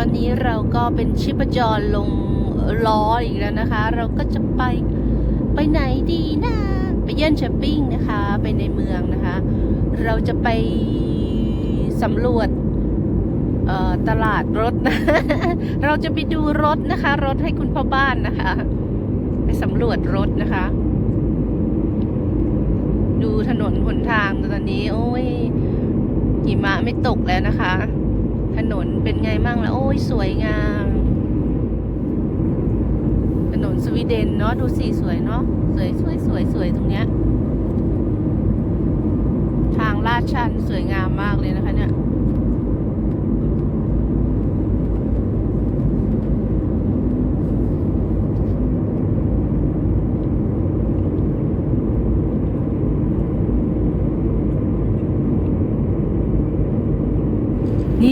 อนนี้เราก็เป็นชิปจรลงล้ออีกแล้วนะคะ เราก็จะไปไปไหนดีนะไปเยี่ยนช้อปปิ้งนะคะ ไปในเมืองนะคะ เราจะไปสำรวจตลาดรถนะ เราจะไปดูรถนะคะ รถให้คุณพ่อบ้านนะคะ ไปสำรวจรถนะคะ ดูถนนหนทางตอนนี้ โอ้ยหิมะไม่ตกแล้วนะคะ ถนนเป็นไงมั่งแล้วโอ้ยสวยงาม ถนนสวีเดนเนาะดูสิสวยเนาะสวยสวยสวยสวยตรงเนี้ย ทางลาดชันสวยงามมากเลยนะคะเนี่ย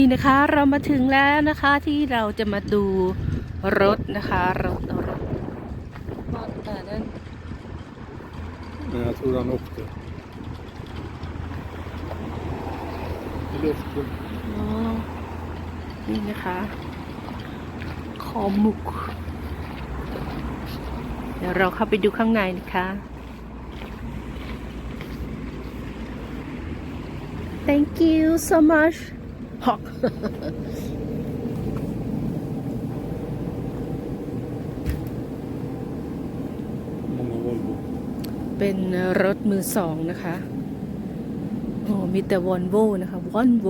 นี่นะคะเรามาถึงแล้วนะคะที่เราจะมาดูรถนะคะรถรถรถแต่นั้น Men jag tror han åkte. I luften. อ๋อนี่นะคะคอหมุก เดี๋ยวเราเข้าไปดูข้างในนะคะ thank you so much ฮอกเป็นรถมือสองนะคะ โอ้มีแต่วอลโวนะคะวอลโว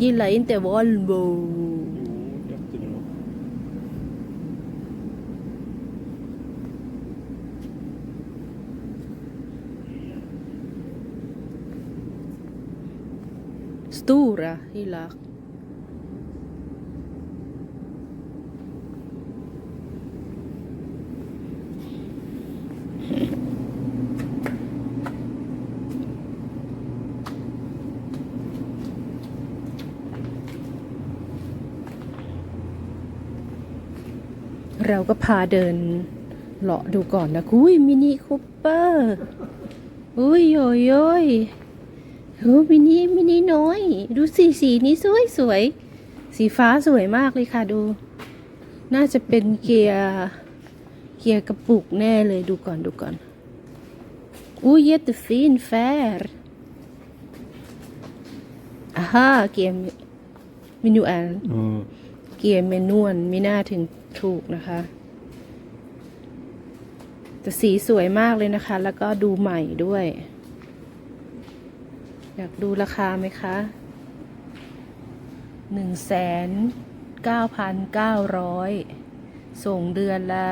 ยี่ไหลแต่วอลโว สตูระที่รักเราก็พาเดินเลาะดูก่อนนะ อุ้ยมินิคูเปอร์ อุ้ยโยโยย โอ้มินิมินิน้อย ดูสีสีนี้สวยสวย สีฟ้าสวยมากเลยค่ะดู น่าจะเป็นเกียร์เกียร์กระปุกแน่เลยดูก่อนดูก่อนอุ้ยเยตฟินแฟร์อ่าฮะเกียร์มินูอัน Ja. เกียร์เมนวลไม่น่าถึงถูกนะคะแต่สีสวยมากเลยนะคะ แล้วก็ดูใหม่ด้วย อยากดูราคาไหมคะหนึ่งแสนเก้าพันเก้าร้อยส่งเดือนละ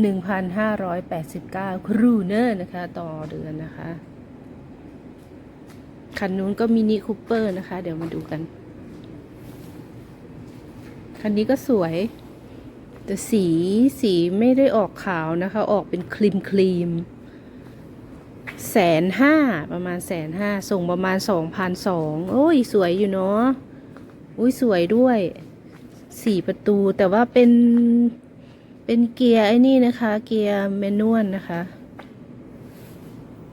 หนึ่งพันห้าร้อยแปดสิบเก้าครูเนอร์นะคะ ต่อเดือนนะคะ คันนู้นก็มินิคูเปอร์นะคะ เดี๋ยวมาดูกัน คันนี้ก็สวย แต่สีสีไม่ได้ออกขาวนะคะ ออกเป็นครีมครีม แสนห้าประมาณแสนห้าส่งประมาณสองพันสองโอ้ย สวยอยู่เนาะอุ้ยสวยด้วยสี่ประตูแต่ว่าเป็นเป็นเกียร์ไอ้นี่นะคะ เกียร์แมนนวลนะคะ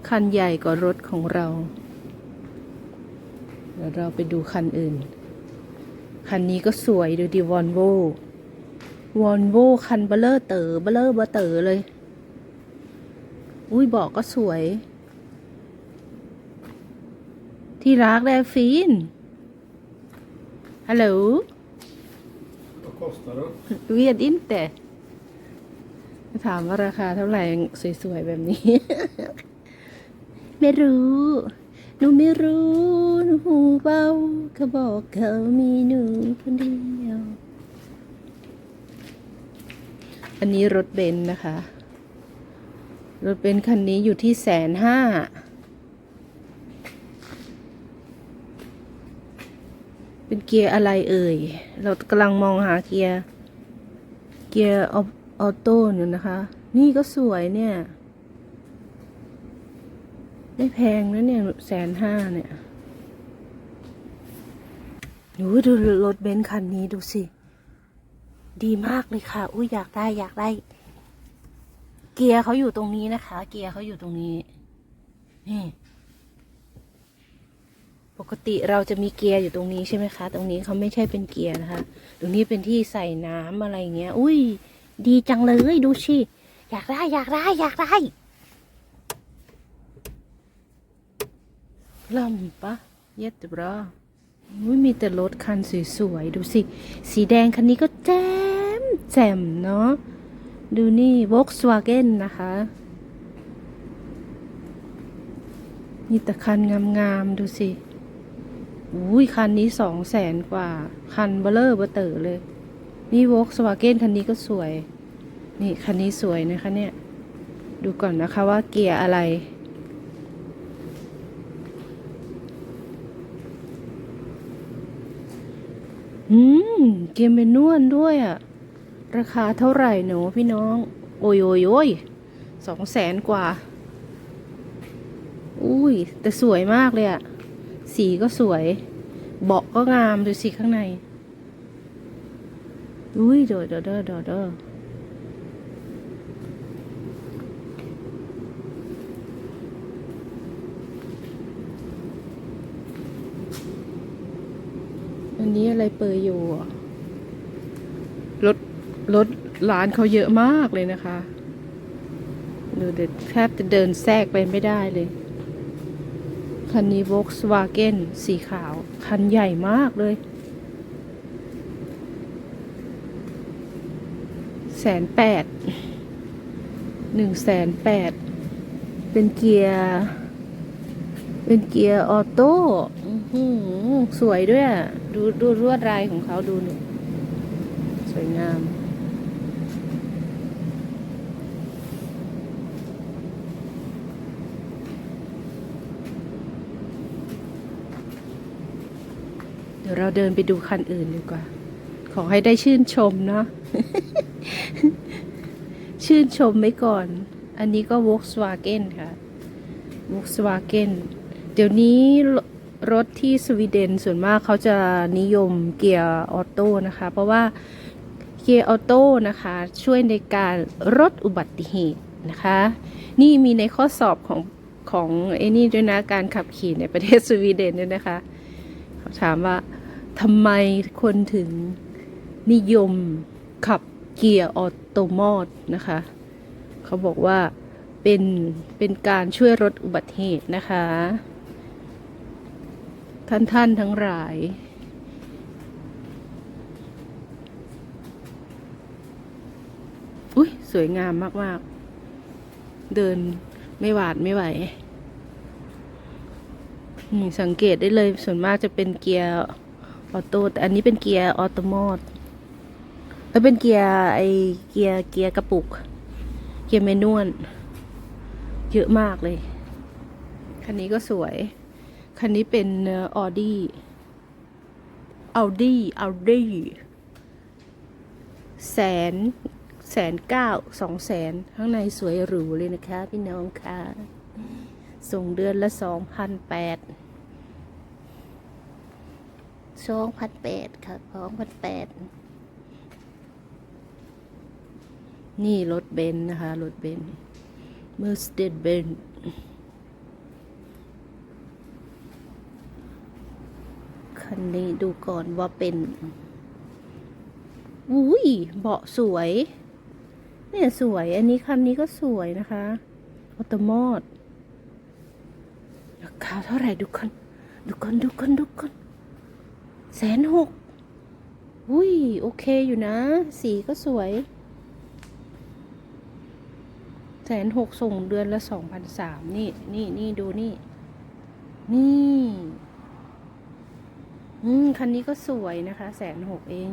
คันใหญ่กว่ารถของเราเดี๋ยวเราไปดูคันอื่น คันนี้ก็สวยดูดิวอนโววอนโวคันเบลเลอร์เต๋อเบลเลอร์เบอร์เต๋อเลย อุ้ยเบอกก็สวย ที่รักแดฟีนฮัลโหล Vad kostar det? เวียดอินแต่ถามว่าราคาเท่าไหร่สวยๆแบบนี้ ไม่รู้หนูไม่รู้หนูหูเบาเขาบอกเขามีหนูคนเดียว อันนี้รถเบนซ์นะคะ รถเบนซ์คันนี้อยู่ที่แสนห้าเป็นเกียร์อะไรเอ่ย เรากำลังมองหาเกียร์ เกียร์ออออโต้เนี่นะคะ นี่ก็สวยเนี่ย ไม่แพงนะเนี่ยแสนห้าเนี่ยดูดูรถเบนซ์คันนี้ดูสิ ดีมากเลยค่ะ อุ้ยอยากได้อยากได้ เกียร์เขาอยู่ตรงนี้นะคะ เกียร์เขาอยู่ตรงนี้ นี่ ปกติเราจะมีเกียร์อยู่ตรงนี้ใช่ไหมคะ ตรงนี้เขาไม่ใช่เป็นเกียร์นะคะ ตรงนี้เป็นที่ใส่น้ำอะไรเงี้ย อุ้ย ดีจังเลยดูสิอยากได้อยากได้อยากได้ลำปะเย็ดบรออุ้ยมีแต่รถคันสวยๆ ดูสิ สีแดงคันนี้ก็แจ่มแจ่มเนาะ ดูนี่ Volkswagen นะคะมีแต่คันงามๆ ดูสิอุ้ยคันนี้สองแสนกว่า คันเบลเลอร์เบเตอร์เลย นี่ว o กสวาเกนคันนี้ก็สวย นี่ คันนี้สวยนะคะเนี่ย ดูก่อนนะคะว่าเกียร์อะไรอืม เกียร์เมนวลด้วยอะ ราคาเท่าไหร่หนูพี่น้อง โอ้ยโอ้ยโอ้ยสองแสนกว่า อุ้ย แต่สวยมากเลยอะสีก็สวย เบาะก็งามดูสิข้างใน อุ้ยเดอเดอเดอเดอเดออันนี้อะไรเปยอยู่อะรถ รถร้านเขาเยอะมากเลยนะคะดูเด็ดแทบจะเดินแทรกไปไม่ได้เลย คันนี้ Volkswagen สีขาว คันใหญ่มากเลย แสนแปด หนึ่งแสนแปด เป็นเกียร์ เป็นเกียร์ออโต้สวยด้วย ดูดูลวดลายของเขาดูนี่สวยงาม ดี๋ยวเราเดินไปดูคันอื่นดีกว่า ขอให้ได้ชื่นชมเนาะชื่นชมไว้ก่อน อันนี้ก็ Volkswagen ค่ะ Volkswagen เดี๋ยวนี้รรถที่สวีเดนส่วนมากเขาจะนิยมเกียร์ออโต้นะคะ เพราะว่าเกียร์ออโต้นะคะ ช่วยในการลดอุบัติเหตุนะคะ นี่มีในข้อสอบของของไอ้นี่ด้วยนะ การขับขี่ในประเทศสวีเดนด้วยนะคะ เขาถามว่า ทำไมคนถึงนิยมขับเกียร์ออโตมอดนะคะ เขาบอกว่าเป็นเป็นการช่วยลดอุบัติเหตุนะคะ ท่านท่านทั้งหลาย อุ้ยสวยงามมาก ๆ เดินไม่หวาดไม่ไหวสังเกตได้เลยส่วนมากจะเป็นเกียร์ ออโต้แต่อันนี้เป็นเกียร์ออโตโมดแล้วเป็นเกียร์ไอเกียร์เกียร์กระปุก เกียร์เมนวลเยอะมากเลย คันนี้ก็สวย คันนี้เป็นออดี้อัลดี้อัลดี้แสนแสนเก้าสองแสนข้างในสวยหรูเลยนะคะ พี่น้องค่ะส่งเดือนละสองพันแปด สองพันแปดค่ะสองพันแปดนี่รถเบนซ์นะคะ รถเบนซ์ Mercedes Benz คันนี้ดูก่อนว่าเป็น อุ้ยเบาะสวย เนี่ยสวย อันนี้คันนี้ก็สวยนะคะออโตมอดราคาเท่าไหร่ดูกันดูกันดูกันดูกัน แสนหกอุ้ย โอเคอยู่นะ สีก็สวยแสนหกส่งเดือนละสองพันสามนี่ นี่นี่ดูนี่ นี่ อืม คันนี้ก็สวยนะคะ แสนหกเอง